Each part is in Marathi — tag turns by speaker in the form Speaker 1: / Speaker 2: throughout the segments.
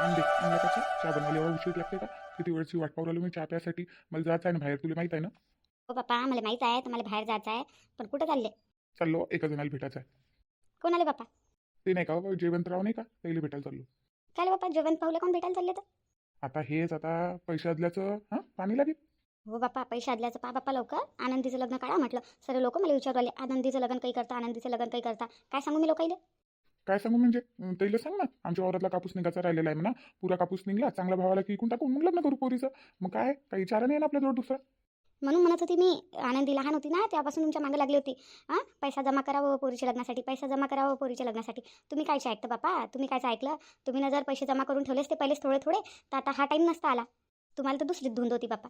Speaker 1: आणले आणलं का चहा चहा बनवायला एवढा उशीर लागते का? किती वेळची वाट पाहू राहिलो मी? चहा प्यासाठी मला जायचं आहे ना बाहेर? तुला माहीत आहे ना?
Speaker 2: हो बाप्पा मला माहीत आहे तर मला बाहेर जायचं आहे. पण कुठं चालले?
Speaker 1: चाललो एका जणाला भेटायचं आहे.
Speaker 2: कोण आले बाप्पा?
Speaker 1: ते नाही का बाबा जयवंतराव नाही का? त्याला भेटायला चाललो.
Speaker 2: काय बाप्पा जेवण पाहुले कोण भेटायला चालले तर?
Speaker 1: आता हेच आता पैसे आदल्याचं हां? पाणी लागेल?
Speaker 2: हो बाप्पा पैसे आदल्याचं पा बाप्पा लवकर. आनंदीचं लग्न काढा म्हटलं. सर्व लोक मला विचारू आले आनंदीचं लग्न काही करता आनंदीचं लग्न काही करता. काय सांगू मी लोकाईले?
Speaker 1: काय सांगू म्हणजे? अं, त्याला सांग ना. आमच्या वावरातला कापूस निघायचा राहिलेला आहे म्हणा. पुरा कापूस निघला चांगला भावाला की इकून टाकून मग लग्न करू पोरीचं. मग काय? काही विचार नाही ना आपल्याजवळ दुसरा.
Speaker 2: म्हणून म्हणत होती मी आनंदी लहान होती ना तेव्हापासून तुमच्या मागे लागली होती. हां पैसा जमा करावं पोरीच्या लग्नासाठी पैसा जमा करावं पोरीच्या लग्नासाठी. तुम्ही कायचं ऐकतं बापा? तुम्ही कायचं ऐकलं? तुम्ही ना जर पैसे जमा करून ठेवलेस ते पहिलेच थोडे थोडे तर आता हा टाईम नसता आला. तुम्हाला तर दुसरीच धुंद होती बापा.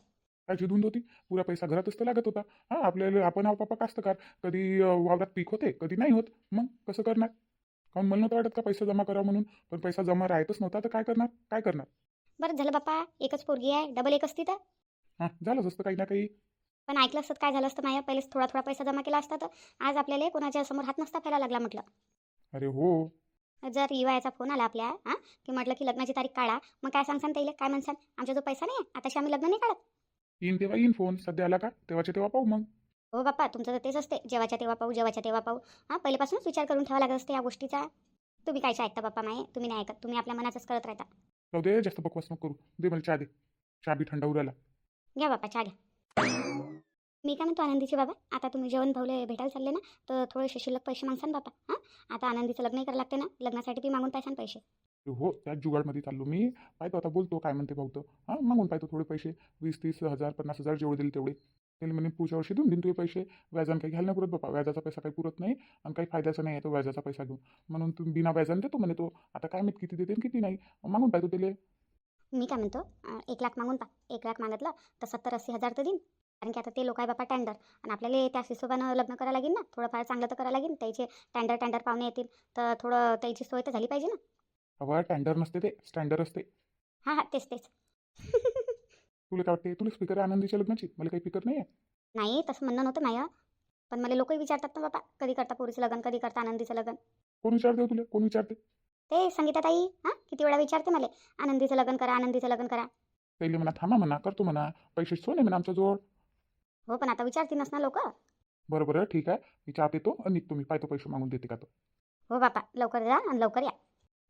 Speaker 1: काय धुंद होती? पुरा पैसा घरातच तर लागत होता. हां आपल्याला आपण आहो पापा कास्तकार. कधी वावरात पीक होते कधी नाही होत. मग कसं करणार? काऊन मला नव्हतं वाटत का पैसा जमा करा म्हणून? पण पैसा जमा राहतच नव्हता तर काय करणार? काय करणार?
Speaker 2: बरं झालं बापा एकच पोरगी आहे डबल एक असती तर?
Speaker 1: हां झालंच असतं काही ना काही.
Speaker 2: पण ऐकलं असतं काय झालं असतं माझ्या पहिलेच थोडा थोडा पैसा जमा केला असता तर आज आपल्याला कोणाच्या समोर हात नसता फैला लागला म्हटलं.
Speaker 1: अरे हो.
Speaker 2: जर युवायाचा फोन आला आपल्या हां की म्हटलं की लग्नाची तारीख काढा मग काय सांगसान त्याला काय म्हणसान? आमचा जो पैसा नाही आहे आताशी आम्ही लग्न नाही काढत.
Speaker 1: येईन तेव्हा येईन फोन. सध्या आला का? तेव्हाच्या तेव्हा पाहू मग.
Speaker 2: हो बाप्पा तुमचं तर तेच असते. जेव्हाच्या तेव्हा पाहू जेव्हाच्या तेव्हा पाहू. हां पहिल्यापासूनच विचार करून ठेवा लागत असते या गोष्टीचा. तुम्ही कायच्या ऐकता बाप्पा माये? तुम्ही नाही ऐकत. तुम्ही आपल्या मनाचंच करत राहता.
Speaker 1: जाऊ दे जास्त बकवास नको करू. दे मला चहा दे. चहा बी थंड उराला.
Speaker 2: घ्या बाप्पा चहा घ्या. मी काय म्हणतो आनंदीचे बाबा? आता तुम्ही जेवण भाऊले भेटायला चालले ना तर थोडेसे शिल्लक पैसे मागसान बापा हां? आता आनंदीचं लग्नही करायला लागते ना. लग्नासाठी बी मागून पैशान पैसे.
Speaker 1: हो त्या जुगाडमध्ये चाललो मी. पाहतो आता बोलतो काय म्हणते भाऊ तर. हां मागून पाहतो थोडे पैसे. वीस तीस हजार पन्नास हजार जेवढे दिले तेवढे. त्याला म्हणे पुढच्या वर्षी देऊन देईन तुझे पैसे. व्याजानं काही घ्यायला नाही पुरत बापा व्याजाचा पैसा काही पुरत नाही आणि काही फायद्याचा नाही आहे तो व्याजाचा पैसा घेऊन. म्हणून तुम्ही बिना व्याजाने देतो म्हणे तो. आता काय माहीत किती देते आणि किती नाही? मागून पाहतो त्याला.
Speaker 2: मी काय म्हणतो? एक लाख मागून पा एक लाख मागितलं तर सत्तर अस्सी हजार तर देईन. कारण की आता ते लोक आहे बापा टेंडर आणि आपल्याला त्या हिशोबानं लग्न करायला लागेल ना. थोडंफार चांगलं तर करायला लागेल. त्याचे टेंडर टेंडर पाहुणे येतील. तर थोडं त्याची सोय तर झाली पाहिजे ना.
Speaker 1: हवा टँडर नसते ते. स्टँडर असते.
Speaker 2: हां हां. तेच तेच.
Speaker 1: तुला काय वाटते तुला स्पीकर आहे आनंदीच्या लग्नाची? मला काही फिकर नाही आहे
Speaker 2: नाही तसं म्हणणं नव्हतं माझं पण मला लोकही विचारतात ना बापा कधी करता पोरीचं लग्न? कधी करता आनंदीचं लग्न?
Speaker 1: कोण विचारते हो तुला? कोण विचारते
Speaker 2: ते संगीता ताई हां? किती वेळा विचारते मला आनंदीचं लग्न करा आनंदीचं लग्न करा.
Speaker 1: पहिले म्हणा थांबा म्हणा करतो म्हणा. पैसे सोने म्हणा आमच्याजवळ
Speaker 2: हो पण आता विचारतीनच ना लोक.
Speaker 1: बरं बरं ठीक आहे. मी चहा पितो आणि निघतो मी. पाहतो पैसे मागून देते का तर
Speaker 2: हो बापा. लवकर जा आणि लवकर या.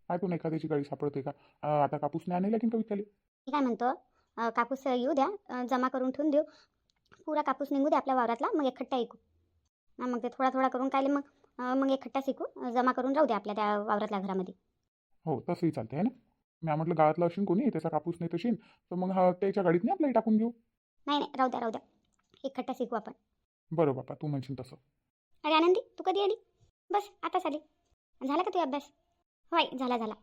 Speaker 1: पाहतो ना एखाद्याची गाडी सापडते का? अं, आता कापूस नाही आणले का विकायला?
Speaker 2: मी काय म्हणतो? कापूस येऊ द्या. जमा करून ठेवून देऊ. पुरा कापूस निघू द्या आपल्या वावरातला. मग एकखट्टा ऐकू. मग ते थोडा थोडा करून काय मग मग एकखट्टा शिकू. जमा करून राहू द्या आपल्या त्या वावरातल्या घरामध्ये.
Speaker 1: हो तसंही चालते आहे ना? मी म्हटलं गावातलं असेल कोणी त्याचा कापूस नाही तशीन तर मग हा त्याच्या गाडीत नाही आपल्याला टाकून घेऊ?
Speaker 2: नाही नाही राहू द्या राहू द्या. एकखट्टा शिकू आपण.
Speaker 1: बरं बापा तू म्हणशील तसं.
Speaker 2: अरे आनंदी तू कधी आली? बस आताच आली. झाला का तू अभ्यास? होय झाला झाला.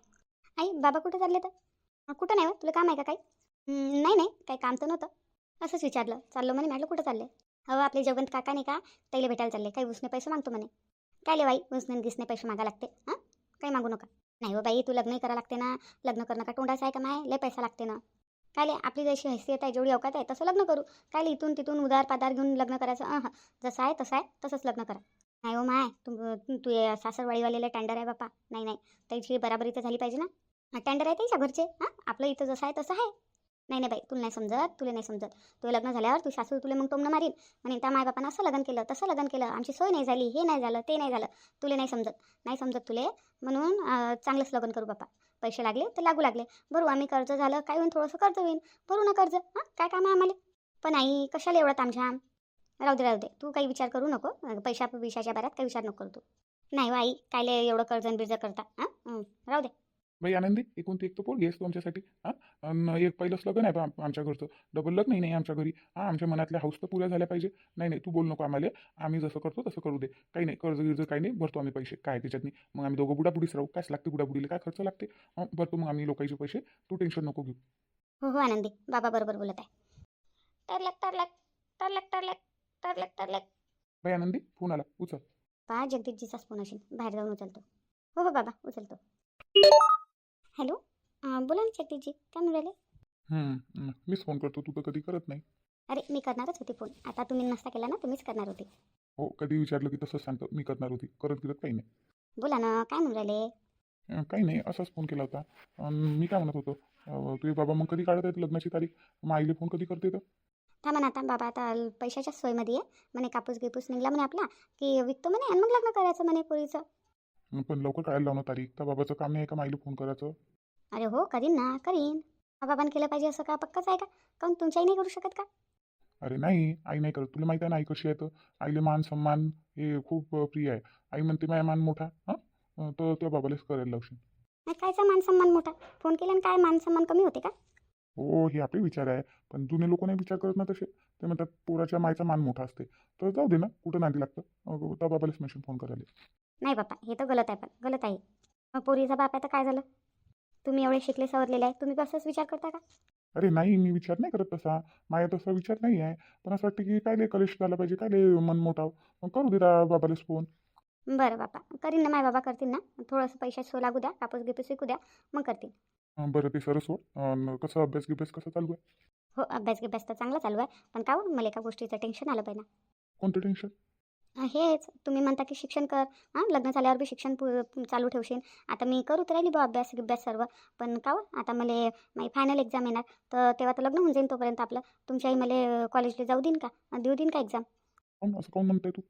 Speaker 2: आई बाबा कुठं चालले तर कुठं नाही हो तुला काम आहे का काही? नाही नाही काही काम तर नव्हतं. असंच विचारलं. चाललो म्हणे म्हटलं कुठं चालले? अहो आपले जगवंत काका नाही का? त्याला भेटायला चालले. काही उसने पैसे मागतो म्हणे. काय ले बाई उसने गिसने पैसे मागा लागते? हां? काही मागू नका. नाही हो बाई तू लग्नही करा लागते ना. लग्न करणं का तोंडाचं आहे का माय? लय पैसा लागते ना. काय ले आपली जशी हैसियत आहे जेवढी अवकात आहे तसं लग्न करू. काय ले इथून तिथून उदार पादार घेऊन लग्न करायचं? अह जसं आहे तसं आहे तसंच लग्न करा. नाही हो माय तू तू ये सासरवाडीवालेला टेंडर आहे बापा. नाही नाही त्याची बराबरी तर झाली पाहिजे ना. टेंडर आहे त्याच्या घरचे. हां? आपलं इथं जसं आहे तसं आहे. नाही नाही बाई तुला नाही समजत तुला नाही समजत. तुला लग्न झाल्यावर तू सासू तुला मग टोमणं मारीन. म्हणे त्या मायबापानं असं लग्न केलं तसं लग्न केलं. आमची सोय नाही झाली हे नाही झालं ते नाही झालं. तुला नाही समजत. नाही समजत तुले. म्हणून चांगलंच लग्न करू बापा. पैसे लागले तर लागू लागले. भरू आम्ही कर्ज झालं काय होईन थोडंसं कर्ज होईन. भरू ना कर्ज. हां काय काम आहे आम्हाला? पण आई कशाला एवढं तामझाम? राहू दे राहू दे. तू काही विचार करू नको. पैशा विषयाच्या बऱ्यात काही विचार नको करू तू. नाही हो आई कायले एवढं कर्ज बिर्ज करता हां राहू दे.
Speaker 1: बाई आनंदी एकूण ती एक तर पोरगी आहेस तू आमच्यासाठी. हां? एक पहिलंच लग्न आहे बा आमच्या घरचं. डबल लग्न नाही आमच्या घरी. हां आमच्या मनातल्या हाऊस तर पुऱ्या झाल्या पाहिजे. नाही नाही तू बोल नको आम्हाला. आम्ही जसं करतो तसं करू दे. काही नाही कर्ज गिर्ज काही नाही भरतो आम्ही पैसे. काय त्याच्यात नाही मग आम्ही दोघं बुडाबुडीच राहू. कायच लागते बुडाबुडीला काय खर्च लागते? भरतो मग आम्ही लोकांचे पैसे. तू टेन्शन नको घेऊ.
Speaker 2: हो हो आनंदी. बाबा बरोबर बोलत आहे. टरलक टरलक टरलक टरलक टरलक टरलक
Speaker 1: बाई आनंदी फोन आला. उचल.
Speaker 2: पहा जगदीशजीचाच फोन असेल. बाहेर जाऊन उचलतो. हो हो बाबा उचलतो. हॅलो? बोला ना जगदीशजी काय
Speaker 1: हं, मीच फोन करतो तू तर कधी करत नाही.
Speaker 2: अरे मी करणारच होती फोन आता तुम्ही नसता केला ना तुम्हीच करणार होते.
Speaker 1: हो कधी विचारलं की तसंच सांगतो मी करणार होती करत गिरत काही नाही.
Speaker 2: बोला ना काय म्हणून राहिले
Speaker 1: काही नाही असाच फोन केला होता. मी काय म्हणत होतो? अं, तुझे बाबा मग कधी काढत आहेत लग्नाची तारीख? मग आईले फोन कधी करते तर?
Speaker 2: थांबा ना आता बाबा आता पैशाच्या सोयमध्ये आहे. म्हणे कापूस गिपूस निघला म्हणे आपला की विकतो म्हणे आणि मग लग्न करायचं म्हणे पोरीचं.
Speaker 1: पण लवकर काढायला लावणं तारीख. त्या बाबाचं काम नाही आहे का? माईला फोन करायचं.
Speaker 2: अरे हो करीन ना करीन. बाबांनी केलं पाहिजे असं का? पक्कच आहे का? काऊन तुमच्याही नाही करू शकत का?
Speaker 1: अरे नाही आई नाही करत. तुला माहिती आहे ना आई कशी आहे तर? आईले मान सन्मान हे खूप प्रिय आहे. आई म्हणते माझ्या मान मोठा. हां? तर त्या बाबालाच करायला लावशील.
Speaker 2: नाही कायचा मान सन्मान मोठा? फोन केल्यानं काय? मान सन्मान कमी होते का?
Speaker 1: हो हे आपले विचार आहे. पण जुने लोक नाही विचार करत ना तसे. ते म्हणतात पोराच्या मायचा मान मोठा असते. तर जाऊ दे ना कुठं नादी लागतं? त्या बाबालाच मशीन फोन करायला
Speaker 2: नाही बाप्पा हे तर गलत आहे पण गलत आहे. मग पोरीचा बाप आहे तर काय झालं? तुम्ही एवढे शिकले सवरलेले आहे. तुम्ही कसंच विचार करता का?
Speaker 1: अरे नाही मी विचार नाही करत तसा. माझ्या तसा विचार नाही आहे. पण असं वाटतं की काय कलेश झाला पाहिजे काय मन मोठा. मग करू दे त्या बाबालाच फोन
Speaker 2: बरं बाप्पा करीन ना माय बाबा करतील ना. थोडंसं पैशात सो लागू द्या कापूस गिपूस विकू द्या मग करतील.
Speaker 1: बरं ते सरस सोड. कसं अभ्यास गिभ्यास कसं चालू आहे?
Speaker 2: हो अभ्यास गिभ्यास तर चांगला चालू आहे. पण का हो, मला एका गोष्टीचं टेन्शन आलं पाहिजे
Speaker 1: कोणतं टेन्शन
Speaker 2: हेच. तुम्ही म्हणता की शिक्षण कर. हां लग्न झाल्यावर बी शिक्षण पु चालू ठेवशील. आता मी करू तर राहिली बा अभ्यास गिभ्यास सर्व. पण का हो, आता मला माझी फायनल एक्झाम येणार. तर तेव्हा तर लग्न होऊन जाईल तोपर्यंत आपलं. तुमच्या आई मला कॉलेजला जाऊ देईन का? देऊ देईन का एक्झाम
Speaker 1: असं काऊन म्हणताय तू?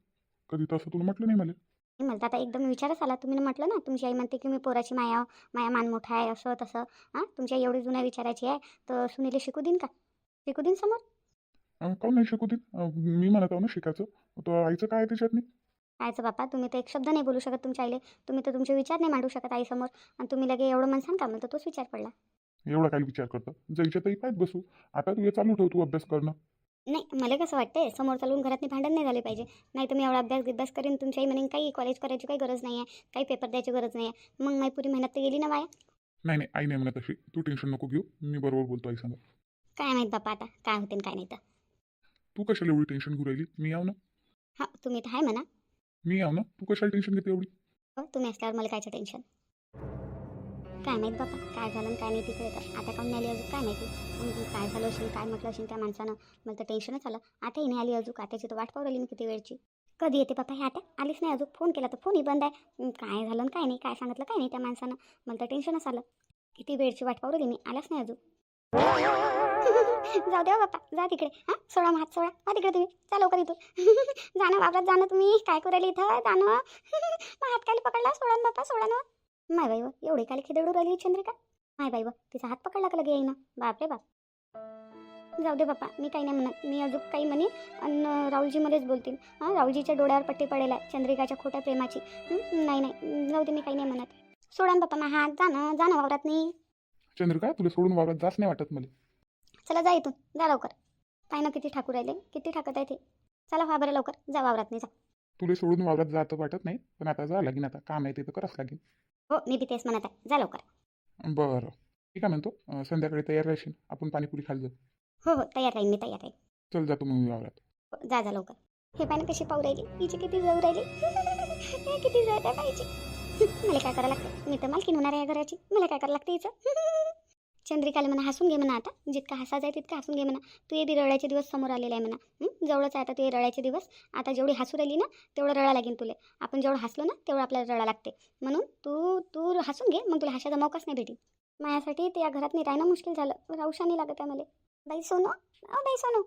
Speaker 1: कधी तसं तुला म्हटलं नाही मला.
Speaker 2: तर आता एकदम विचारच आला. तुम्ही म्हटलं ना तुमची आई म्हणते की मी पोराची माया माया मान मोठा आहे असं तसं. हां तुमची आई एवढी जुन्या विचारायची आहे तर सुनीले शिकू देईन का? शिकू देईन समोर?
Speaker 1: काऊन नाही शिकू दे अं, मी म्हणत आहो ना शिकायचं? तर आईचं काय त्याच्यात नाही
Speaker 2: कायचं बापा तुम्ही तर एक शब्द नाही बोलू शकत तुमच्या आईले. तुम्ही तर तुमचे विचार नाही मांडू शकत आईसमोर. आणि तुम्ही लगे एवढं म्हणसान का? तर तोच विचार पडला.
Speaker 1: एवढा काय विचार करतं? जायच्या तरी पाहिजे बसू. आता तू हे चालू ठेव तू अभ्यास करणं.
Speaker 2: नाही मला कसं वाटतंय समोर चालून घरात भांडण नाही झाले पाहिजे. नाही तर मी एवढा अभ्यास गिभ्यास करीन तुमच्या आई म्हणेन काही कॉलेज करायची काही गरज नाही आहे काही पेपर द्यायची गरज नाही आहे मग माझी पुरी मेहनत तर गेली ना वाया
Speaker 1: नाही नाही आई नाही म्हणत अशी. तू टेन्शन नको घेऊ मी बरोबर बोलतो आई सांग
Speaker 2: काय माहीत बापा आता काय होते काय नाही तर.
Speaker 1: तू कशाला एवढी टेन्शन घेऊ राहिली? मी याव ना?
Speaker 2: हां तुम्ही तर आहे म्हणा.
Speaker 1: मी याव ना? तू कशाला टेन्शन घेते एवढी?
Speaker 2: हो तुम्ही असल्यावर मला कायचं टेन्शन काय माहीत बाबा काय झालं काय नाही तिकडे तर. आता काऊन नाही आली अजून? काय माहिती? मग काय झालं असेल काय म्हटलं असेल त्या माणसानं? मला तर टेन्शनच आलं. आता नाही आली अजून. आताची तर वाट पावली मी किती वेळची. कधी येते बाबा हे आता आलीच नाही अजून. फोन केला तर फोनही बंद आहे. काय झालं काय नाही? काय सांगितलं काय नाही त्या माणसानं? मला तर टेन्शनच आलं. किती वेळची वाट पाहू मी? आलाच नाही अजून. जाऊ द्या हो बापा. जा तिकडे. हां? सोडा मग हात सोडा. हा तिकडे तुम्ही. जा लवकर इथून. जाणं वावरात जाणं तुम्ही. काय करायला इथं? जाणं मग हात खाली पकडला. सोडा बाप्पा सोडा ना. माय बाई व, एवढी काली खिदडू राहिली चंद्रिका? माय बाई व, तिचा हात पकडला का लगे येईना बापरे बाप. जाऊ दे बापा मी काही नाही म्हणत. मी अजून काही म्हणे आणि राहुलजी मध्येच बोलतील. हां राहुलजीच्या डोळ्यावर पट्टी पडेल आहे चंद्रिकाच्या खोट्या प्रेमाची. नाही नाही. जाऊ दे मी काही नाही म्हणत. सोडा ना बापा मा हात. जा ना जा ना वावरात नाही.
Speaker 1: चंद्रिका तुला सोडून वावरात जाच नाही वाटत मला.
Speaker 2: चला जा इथून. जा लवकर. पाय ना किती ठाकू राहिले. किती ठाकत आहे ते. चला व्हा बरं लवकर. जा वावरात नाही जा.
Speaker 1: तुला सोडून वावरात जात वाटत नाही. पण आता जा लागेन आता. काम आहे ते तर करावंच लागेल
Speaker 2: हो मी बी तेच म्हणत आहे. जा लवकर.
Speaker 1: बरं. ठीक आहे म्हणतो. अं, संध्याकाळी तयार राहशील. आपण पाणीपुरी खायला जाऊ.
Speaker 2: हो हो तयार राहील मी तयार राहील
Speaker 1: चल जातो मग मी वावरात.
Speaker 2: हो, जा जा लवकर. हे पाहिजे कशी पाहू राहिली? हिची किती जाऊ राहिली? हे किती आहे पाहिजे मला काय करायला लागतं? मी तर मालकीन होणार आहे या घराची. मला काय करायला लागतं हिचं? चंद्रिकाला म्हणा हसून घे म्हणा आता. जितका हसायचं आहे तितका हसून घे म्हणा. तू ये बी रडायचे दिवस समोर आलेला आहे म्हणा. जवळच आहे आता तू ये रडायचे दिवस. आता जेवढी हसू राहिली ना तेवढं रळा लागेल तुला. आपण जेवढं हसलो ना तेवढं आपल्याला रळा लागते. म्हणून तू तू हसून घे मग तुला हशाचा मौकाच नाही भेटेल. माझ्यासाठी त्या घरात नाही राहणं मुश्किल झालं. राहूशा नाही लागत आहे मला. बाई सोनो अ बाई सोनो.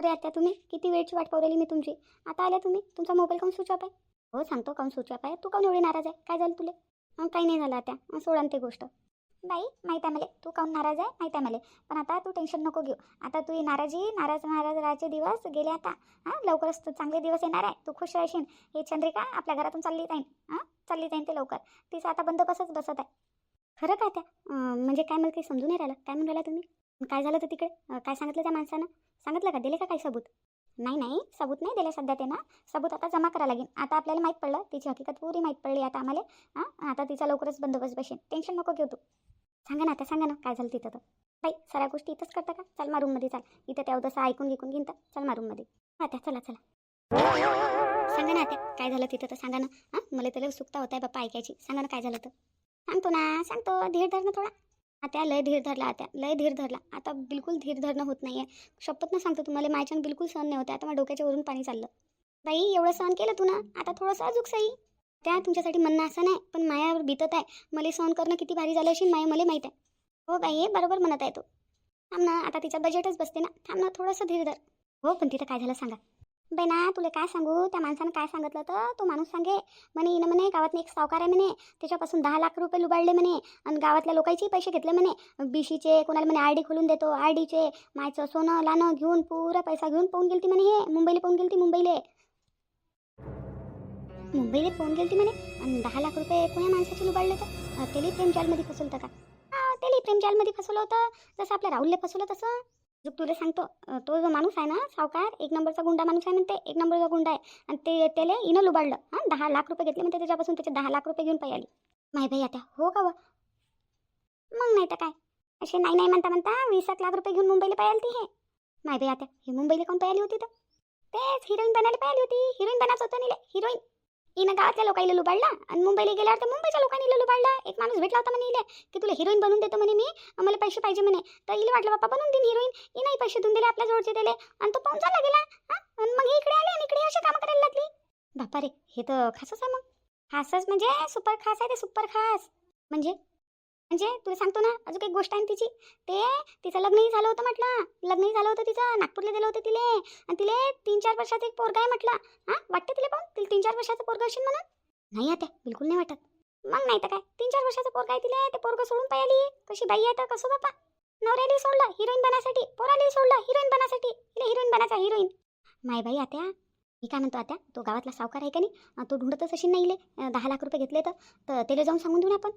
Speaker 2: अरे आता तुम्ही? किती वेळची वाट पावलेली राहिली मी तुमची. आता आल्या तुम्ही? तुमचा मोबाईल काऊन स्विच ऑफ आहे? हो सांगतो काऊन स्विच ऑफ आहे. तू काऊन एवढी नाराज आहे? काय झालं तुला? काही नाही झालं आता सोडान सोडा ते गोष्ट. बाई माहीत आहे मला. तू काऊन नाराज आहे? माहीत आहे मला. पण आता तू टेन्शन नको घेऊ. आता तू नाराजी नाराज नाराज राहायचे दिवस गेले आता. हां लवकरच तू चांगले दिवस येणार आहे. तू खुश राहशील. हे चंद्रिका आपल्या घरातून चालली जाईन. हां चालली जाईन ते लवकर. तिचा आता बंदोबस्तच बसत आहे. खरं काय त्या? म्हणजे काय मला काही समजून नाही राहिलं. काय म्हणून राहिला तुम्ही? काय झालं तर तिकडे? काय सांगितलं त्या माणसानं? सांगितलं का? दिले का काही सबूत? नाही नाही. सबूत नाही दिले सध्या ते ना सबूत आता जमा करा लागेल. आता आपल्याला माहीत पडलं. तिची हकीकत पुरी माहीत पडली आता आम्हाला. हां आता तिचा लवकरच बंदोबस्त बसेल. टेन्शन नको घेऊ तू. सांगा ना आता सांगा ना काय झालं तिथं तर. बाई सगळ्या गोष्टी इथंच करता का? चल मा रूममध्ये चाल. इथं त्या तसं ऐकून घेऊन घेईन तर. चल मा रूममध्ये आता चला चला. सांगा ना आता काय झालं तिथं तर सांगा ना. हां मला त्याला उत्सुकता होत आहे बाप्पा ऐकायची. सांगा ना काय झालं तर. सांगतो ना सांगतो. धीर धर ना थोडा. आता लय धीर धरला आता. लय धीर धरला. आता बिलकुल धीर धरणं होत नाही आहे शपथ सांगतो तुम्हाला मायच्यान बिलकुल सहन नाही होत आता मग डोक्याच्या वरून पाणी चाललं. बाई एवढं सहन केलं तू ना? आता थोडंसं अजूक सही. त्या तुमच्यासाठी म्हणणं असं नाही पण मायावर बितत आहे. मला सहन करणं किती भारी झालं असेल माया मला माहीत आहे. हो बाई हे बरोबर म्हणत आहे तो. थांब ना आता तिच्या बजेटच बसते ना. थांब ना थोडंसं धीर धर. हो पण तिथं काय झालं सांगा. बाई ना तुला काय सांगू? त्या माणसानं काय सांगितलं तर तो माणूस सांगे. म्हणे हिनं म्हणे गावातनं एक सावकार आहे म्हणे. त्याच्यापासून दहा लाख रुपये लुबाडले म्हणे. आणि गावातल्या लोकांचेही पैसे घेतले म्हणे. बीशीचे कोणाला म्हणे आर डी खोलून देतो आर डीचे. मायचं सोनं लानं घेऊन पुरा पैसा घेऊन पाहून गेलती म्हणे हे. मुंबईला पाहून गेलती मुंबईला. मुंबईला फोन गेलती म्हणे? आणि दहा लाख रुपये कोण्या माणसाची लुबाडले तर अं, त्याला प्रेमजालमध्ये फसवलं का? हा त्याला प्रेमजालमध्ये फसवलं होतं. जसं आपल्या राहुलला फसवलं तसं. जो तुला सांगतो तो जो माणूस आहे ना सावकार एक नंबरचा गुंडा माणूस आहे म्हणते एक नंबरचा गुंडा आहे. आणि ते त्याला इनं लुबाडलं हां दहा लाख रुपये घेतले म्हणते त्याच्यापासून त्याचे दहा लाख रुपये घेऊन पाहिली माय भाई आता हो का व? मग नाही तर काय? असे नाही नाही म्हणता म्हणता वीस एक लाख रुपये घेऊन मुंबईला पाहिली ती हे. माय भाई आता हे मुंबईला कोण पाहिली होती तर? तेच हिरोईन बनायला पाहिली होती. हिरोईन बनायचं होतं निले हिरोईन. हिनं गावातल्या लोकांना लुबाडला आणि मुंबईला गेल्यावर तर मुंबईच्या लोकांनी लुबाडला एक माणूस भेटला होता म्हणे इले की तुला हिरोईन बनवून देतो म्हणे मी मला पैसे पाहिजे म्हणे. तर इले वाटलं बाप्पा बनवून देईन हिरोईन नाही पैसे देऊन दिले आपल्या जवळचे दिले. आणि तो पाहून चालला गेला हा? आणि मग इकडे आले आणि इकडे असे कामं करायला लागली. बापा रे हे तर खासच आहे मग. खासच म्हणजे सुपर खास आहे ते सुपर खास. म्हणजे? म्हणजे तुला सांगतो ना अजून एक गोष्ट आहे ना तिची? ते तिचं लग्नही झालं होतं म्हटलं. लग्नही झालं होतं तिचं नागपूरला दिलं होतं तिले. आणि तिले तीन चार वर्षाचं एक पोरगा आहे म्हटलं. हां? वाटतं तिला पाहून? तिला तीन चार वर्षाचं पोरगा असेल म्हणून? नाही आता बिलकुल नाही वाटत. मग नाही तर काय? तीन चार वर्षाचं पोरगा आहे तिले ते पोरगं सोडून पाहिली कशी बाई आहे तर कसं बापा? नवऱ्याला सोडलं हिरोईन बनासाठी. पोराला सोडलं हिरोईन बनासाठी. तिला हिरोईन बनायचा हिरोईन. माय बाई आत्या मी काय म्हणतो आत्या तो गावातला सावकार आहे का नाही? तो ढुंढतच अशी नाही दहा लाख रुपये घेतले तर. तर त्याला जाऊन सांगून देऊ ना आपण.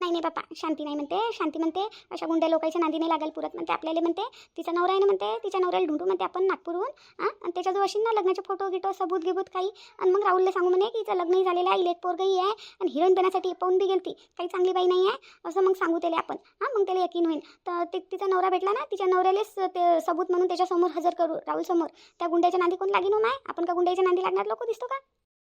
Speaker 2: नाही नाही बापा शांती नाही म्हणते शांती म्हणते. अशा गुंड्या लोकांच्या नांदी नाही लागेल पुरत म्हणते आपल्याला म्हणते. तिचा नवरा आहे ना म्हणते तिच्या नवऱ्याला ढुंढू म्हणते आपण नागपूरहून हां? आणि त्याच्याजवळ अशी ना लग्नाचे फोटो गिटो सबूत गिबूत काही. आणि मग राहुलला सांगू म्हणे की हिचं लग्नही झालेलं आहे इलेक्ट पोरगही आहे आणि हिरोईन बनण्यासाठी पाहून बी गेलती. काही चांगली बाई नाही आहे असं मग सांगू त्याला आपण. हां? मग त्याला यकीन होईल. तर ते तिचा नवरा भेटला ना तिच्या नवऱ्यालाच ते सबूत म्हणून त्याच्यासमोर हजर करू राहुल समोर त्या गुंड्याच्या नांदी कोण लागेन हो आपण का गुंड्याच्या नांदी लागणार लोक दिसतो का?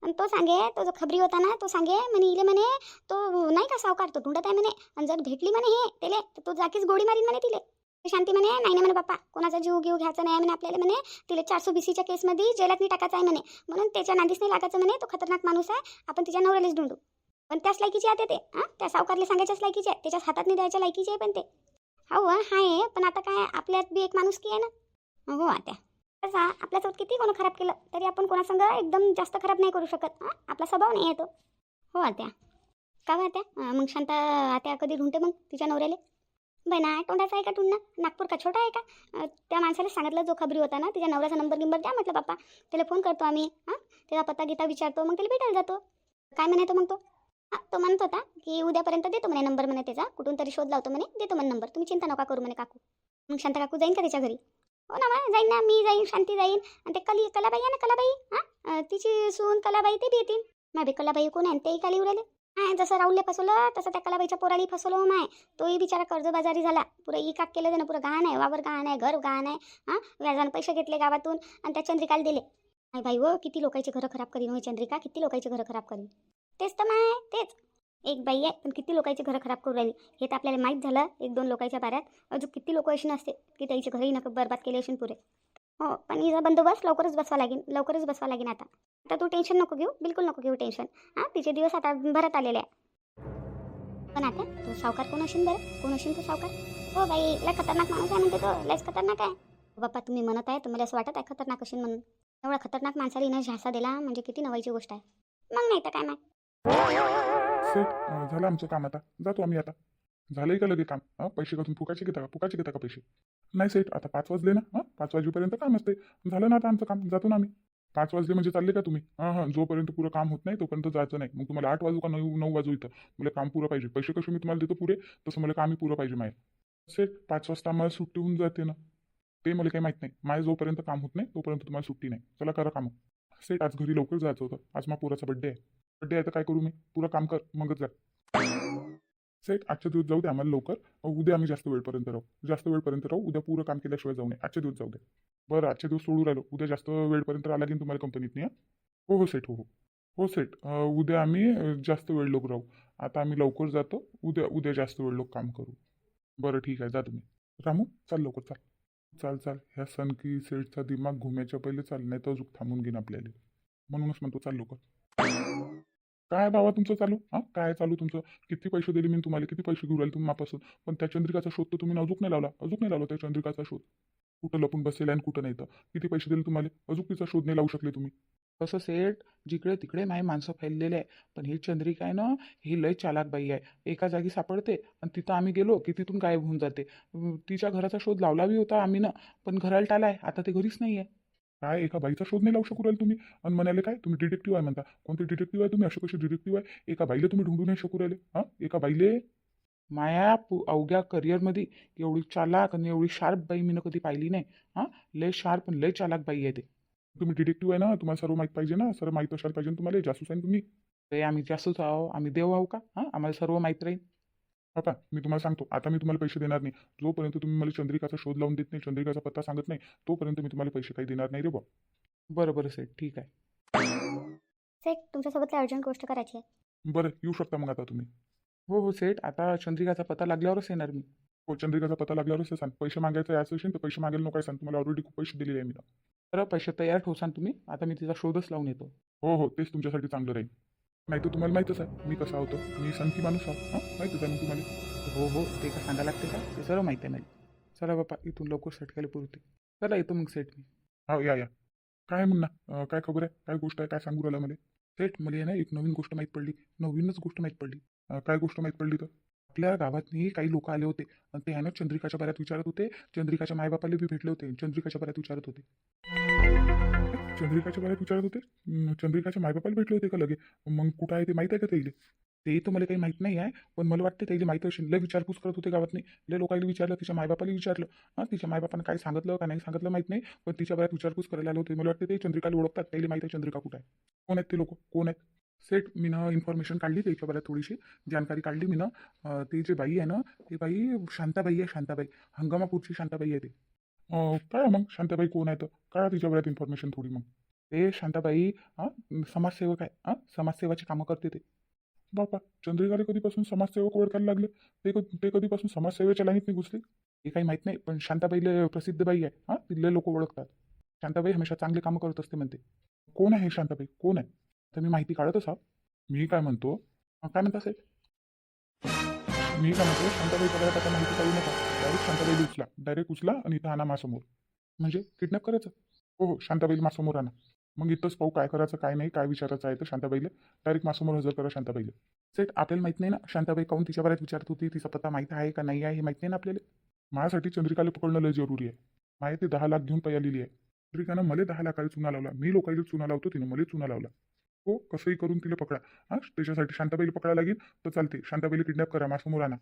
Speaker 2: आणि तो सांगे तो जो खबरी होता ना तो सांगे म्हणे इले म्हणे तो नाही का सावकार तो ढुंडत आहे म्हणे आणि जर भेटली म्हणे हे त्याले तर तो जाकीच गोडी मारीन म्हणे तिले शांती म्हणे नाही ना म्हणे बाप्पा कोणाचा जीव घेऊ घ्यायचा नाही म्हणे आपल्याला म्हणे तिला चारशे बीसीच्या केसमध्ये जेलात नाही टाकायचं आहे म्हणे म्हणून त्याच्या नांदीच नाही लागायचं म्हणे तो खतरनाक माणूस आहे आपण तिच्या नवऱ्यालाच ढूंढू पण त्याच लायकीचे आहे ते हां त्या सावकारला सांगायच्याच लायकीचे आहे त्याच्याच हातात नाही द्यायच्या लायकीचे आहे पण ते हो आहे पण आता काय आपल्यात बी एक माणूस की आहे ना हो आता तसा आपल्यासोबत किती कोण खराब केलं तरी आपण कोणासंग एकदम जास्त खराब नाही करू शकत. हां आपला स्वभाव नाही येतो हो आत्या. का बा आत्या? मग शांता आत्या कधी ढुंडते मग तिच्या नवऱ्याला? बना ना तोंडाचा आहे का ढूंढणं नागपूर का छोटा आहे का? त्या माणसाला सांगितलं जो खबरी होता ना तिच्या नवऱ्याचा नंबर गिंबर द्या म्हटलं बाप्पा त्याला फोन करतो आम्ही हां? त्याचा पत्ता गीता विचारतो मग त्याला भेटायला जातो. काय म्हणायचं मग तो? हां तो म्हणत होता की उद्यापर्यंत देतो म्हणे नंबर म्हणे त्याचा. कुठून तरी शोध लावतो म्हणे देतो म्हणे नंबर. तुम्ही चिंता नका करू म्हणे काकू. मग शांता काकू जाईन का त्याच्या घरी? हो ना मा जाईन ना मी जाईन शांती जाईन. आणि ते कली कलाबाई आहे ना कलाबाई? हां? तिची सून कलाबाई ते बी येतील. माय कलाबाई कोण आहे? आणि तेही काली उडाले. हां जसं राहुलले फसवलं तसं त्या कलाबाईच्या पोराली फसवलं माय. तोही बिचारा कर्जबाजारी झाला. पुरं इकाक केलं त्यानं पुरं गहाण आहे वावर गहाण आहे घर गहाण आहे. हां? व्याजानं पैसे घेतले गावातून आणि त्या चंद्रिकाला दिले. नाही भाई हो किती लोकांची घरं खराब करीन चंद्रिका? किती लोकांची घरं खराब करीन? तेच तर माय तेच. एक बाई आहे पण किती लोकांची घरं खराब करू राहिली. हे तर आपल्याला माहीत झालं एक दोन लोकांच्या बाऱ्यात. अजून किती लोक अशी नसते की त्याची घरही नका बरबाद केले असेल पुरे हो पण हिचा बंदोबस्त लवकरच बसवा लागेल लवकरच बसवा लागेल आता. आता तू टेन्शन नको घेऊ बिलकुल नको घेऊ टेन्शन. हां तिचे दिवस आता भरत आलेले आहे. पण आता तू सावकार कोण असेल बरं? कोण असेल तू सावकार? हो बाई लय खतरनाक माणूस आहे म्हणते तो लयच खतरनाक आहे. बाप्पा तुम्ही म्हणत आहे तर मला असं वाटत आहे खतरनाक असेल म्हणून. एवढा खतरनाक माणसाला हिनं झासा दिला म्हणजे किती नवायची गोष्ट आहे. मग नाही तर काय नाही
Speaker 1: सेट झालं आमचं काम आता. जातो आम्ही आता. झालंय का लगे काम? हां पैसे का फुकाचे घेता का फुकाचे घेता का पैसे? नाही सेट आता पाच वाजले ना. हां पाच वाजेपर्यंत काम असते झालं ना आता आमचं काम? जातो ना आम्ही. पाच वाजले म्हणजे चालले का तुम्ही? हां हां जोपर्यंत पुरं काम होत नाही तोपर्यंत जायचं नाही. मग तुम्हाला आठ वाजू का नऊ नऊ वाजू इथं? मला काम पुरं पाहिजे. पैसे कसे मी तुम्हाला देतो पुरे? तसं मला कामही पुरं पाहिजे माय. सेट पाच वाजता आम्हाला सुट्टी होऊन जाते ना. ते मला काही माहीत नाही. माझ्या जोपर्यंत काम होत नाही तोपर्यंत तुम्हाला सुट्टी नाही. चला करा काम. सेट आज घरी लवकर जायचं होतं. आज मा पुराचा बड्डे आहे. बड्डे आहे तर काय करू मी? पुरा काम कर मगच जा. सेट आजच्या दिवस जाऊ दे आम्हाला लवकर. उद्या आम्ही जास्त वेळपर्यंत राहू. जास्त वेळपर्यंत राहू उद्या पुरं काम केल्याशिवाय जाऊ नये. आजच्या दिवस जाऊ दे. बरं आजच्या दिवस सोडू राहिलो. उद्या जास्त वेळपर्यंत आला की तुम्हाला कंपनीत नाही हो? हो सेट हो हो. हो सेट उद्या आम्ही जास्त वेळ लोक राहू. आता आम्ही लवकर जातो. उद्या उद्या जास्त वेळ लोक काम करू. बरं ठीक आहे. जा तुम्ही. रामू चाल लवकर चाल. चाल चाल. ह्या सनकी सेटचा दिमाग घुमायच्या पहिले चाल नाही तर अजून थांबून घेईन आपल्याला. म्हणूनच म्हणतो चाल लवकर. काय बाबा तुमचं चालू? हां? काय चालू तुमचं? किती पैसे दिले मी तुम्हाला? किती पैसे घेऊन राहिले तुम्ही मापासून? पण त्या चंद्रिकाचा शोध तर तुम्ही अजून नाही लावला. अजून नाही लावला त्या चंद्रिकाचा शोध. कुठं लपून बसेल आणि कुठं नाही तर? किती पैसे दिले तुम्हाला? अजून तिचा शोध नाही लावू शकले तुम्ही.
Speaker 3: तसं सेठ जिकडे तिकडे माझी माणसं फैललेले आहे. पण ही चंद्रिका आहे ना ही लय चालाक बाई आहे. एका जागी सापडते आणि तिथं आम्ही गेलो की तिथून गायब होऊन जाते. तिच्या घराचा शोध लावला बी होता आम्ही ना पण घराला टालाय. आता ते घरीच नाही आहे
Speaker 1: काय एका बाईचा शोध नाही लावू शकू राहिले तुम्ही? आणि म्हणाले काय? तुम्ही डिटेक्टिव्ह आहे म्हणता. कोणते डिटेक्टिव्ह आहे तुम्ही? असे कसे डिटेक्टिव्ह आहे? एका बाईला तुम्ही ढूंढू नाही शकू राहिले. हां? एका बाईले?
Speaker 3: माया पु अवघ्या करिअरमध्ये एवढी चालाक आणि एवढी शार्प बाई मी कधी पाहिली नाही. हां? लय शार्प आणि लय चालाक बाई आहे ते.
Speaker 1: तुम्ही डिटेक्टिव्ह आहे ना? तुम्हाला सर्व माहीत पाहिजे ना? सर्व माहीत असायला पाहिजे ना तुम्हाला? जासूस आहे तुम्ही?
Speaker 3: ते आम्ही जास्तच आहो. आम्ही देव आहो का? हां? आम्हाला सर्व माहीत राहील
Speaker 1: बापा मी तुम्हाला सांगतो आता मी तुम्हाला पैसे देणार नाही. जोपर्यंत तुम्ही मला चंद्रिकाचा शोध लावून देत नाही चंद्रिकाचा पत्ता सांगत नाही तोपर्यंत मी तुम्हाला पैसे काही देणार नाही रे बा
Speaker 3: बरं बरं सेठ ठीक आहे.
Speaker 2: सेठ तुमच्यासोबत अर्जंट गोष्ट करायची आहे?
Speaker 1: बरं येऊ शकता मग आता तुम्ही.
Speaker 3: हो हो सेठ आता चंद्रिकाचा पत्ता लागल्यावरच येणार मी.
Speaker 1: हो चंद्रिकाचा पत्ता लागल्यावरच सांग. पैसे मागायचे याचं असेल तर पैसे मागायला नको सांग. तुम्हाला ऑलरेडी खूप पैसे दिलेले आहे मी.
Speaker 3: बरं पैसे तयार ठेवसान तुम्ही. आता मी तिचा शोधच लावून येतो.
Speaker 1: हो हो तेच तुमच्यासाठी चांगलं राहील. नाही तर तुम्हाला माहीतच आहे. मी कसा होतो? मी संकी माणूस आहो. हां? माहीतच आहे मग तुम्हाला.
Speaker 3: हो हो. ते का सांगा लागते का? ते सर्व माहिती आहे मला चला बापा इथून लवकर सेटकायला पुरते चला येतो मग सेट मी.
Speaker 1: हा या या. काय म्हणणं? काय खबर आहे? काय गोष्ट आहे? काय सांगू राहिला मला?
Speaker 3: सेठ मला ना एक नवीन गोष्ट माहीत पडली. नवीनच गोष्ट माहीत पडली.
Speaker 1: काय गोष्ट माहीत पडली तर?
Speaker 3: आपल्या गावातनी काही लोक आले होते. आणि ते आहे ना चंद्रिकाच्या बाऱ्यात विचारत होते. चंद्रिकाच्या मायबापाला बी भेटले होते. चंद्रिकाच्या बाऱ्यात विचारत होते.
Speaker 1: चंद्रिकाच्या बाहेर विचारत होते. चंद्रिकाच्या मायबापाला भेटले होते का लगे? मग कुठं आहे ते माहीत आहे का त्याला
Speaker 3: ते तर मला काही माहीत नाही आहे पण मला वाटते त्याला माहीत असेल. लय विचारपूस करत होते गावातनी लय लोकांना विचारलं तिच्या मायबापाला विचारलं. हां तिच्या मायबापानं काय सांगितलं का नाही सांगितलं माहीत नाही पण तिच्या बाहेर विचारपूस करायला आलो होते. मला वाटते ते चंद्रिकाला ओळखतात. त्याला माहीत आहे चंद्रिका कुठं आहे.
Speaker 1: कोण आहेत ते लोक? कोण आहेत?
Speaker 3: सेठ मीनं इन्फॉर्मेशन काढली त्याच्या बऱ्यात थोडीशी. जानकारी काढली मीनं. ते जे ती जी बाई आहे ना ती बाई शांताबाई आहे शांताबाई. हंगामापूरची शांताबाई आहे ते.
Speaker 1: अं, काय मग? शांताबाई कोण आहेत? काय तिच्या बऱ्यात इन्फॉर्मेशन थोडी मग.
Speaker 3: ते शांताबाई हां समाजसेवक आहे हां समाजसेवाची कामं करते ते.
Speaker 1: बापा चंद्रिकाला कधीपासून समाजसेवक ओळखायला लागले? ते कधी ते कधीपासून समाजसेवेच्या लाईनीत नाही घुसले?
Speaker 3: हे काही माहीत नाही पण शांताबाईला प्रसिद्ध बाई आहे. हां तिथले लोक ओळखतात. शांताबाई हमेशा चांगले कामं करत असते म्हणते.
Speaker 1: कोण आहे शांताबाई? कोण आहे?
Speaker 3: तर मी माहिती काढत असा
Speaker 1: मी काय म्हणतो?
Speaker 3: काय म्हणता असेल
Speaker 1: मी काय म्हणतो शांताबाई पगारात आता माहिती काढू नका. डायरेक्ट शांताबाईला उचला डायरेक्ट उचला आणि इथं आणा मासमोर
Speaker 3: म्हणजे किडनॅप करायचं?
Speaker 1: हो हो शांताबाईला मासमोर आणा. मग इथंच पाहू काय करायचं काय नाही काय विचारायचं आहे तर शांताबाईला. डायरेक्ट मासमोर हजर करा शांताबाईला.
Speaker 3: सेट आपल्याला माहीत नाही ना शांताबाई काहून तिच्या बऱ्यात विचारत होती तिचा पत्ता माहीत आहे का नाही आहे हे माहीत नाही ना आपल्याला?
Speaker 1: माझ्यासाठी चंद्रिकाला पकडणं लय जरुरी आहे. माझ्या ते दहा लाख घेऊन पयालेली आहे. चंद्रिकानं मला दहा लाखाला चुना लावला. मी लोकांना चुना लावतो तिनं मला चुना लावला. हो कसंही करून तिला पकडा. हां त्याच्यासाठी शांताबाईला पकडा लागेल तर चालते शांताबाईला किडनॅप करा माझ्यासमोर आणा.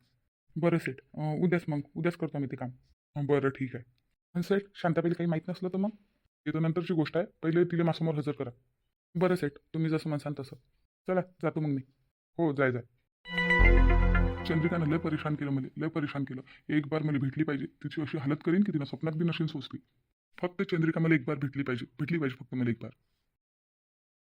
Speaker 3: बरं सेट उद्याच मग. उद्याच करतो मी ते काम.
Speaker 1: बरं ठीक आहे.
Speaker 3: पण सेट शांताबाईला काही माहीत नसलं तर मग?
Speaker 1: ते तर नंतरची गोष्ट आहे. पहिले तिला माझ्यासमोर हजर करा.
Speaker 3: बरं सेट तुम्ही जसं म्हणसान तसं.
Speaker 1: चला जातो मग मी. हो जाय जाय. चंद्रिकानं लय परेशान केलं मला. लय परेशान केलं. एक बार मला भेटली पाहिजे. तिची अशी हालत करीन की तिनं स्वप्नात बी नसेल सोचली फक्त चंद्रिका मला एक बार भेटली पाहिजे. भेटली पाहिजे फक्त मला एक बार.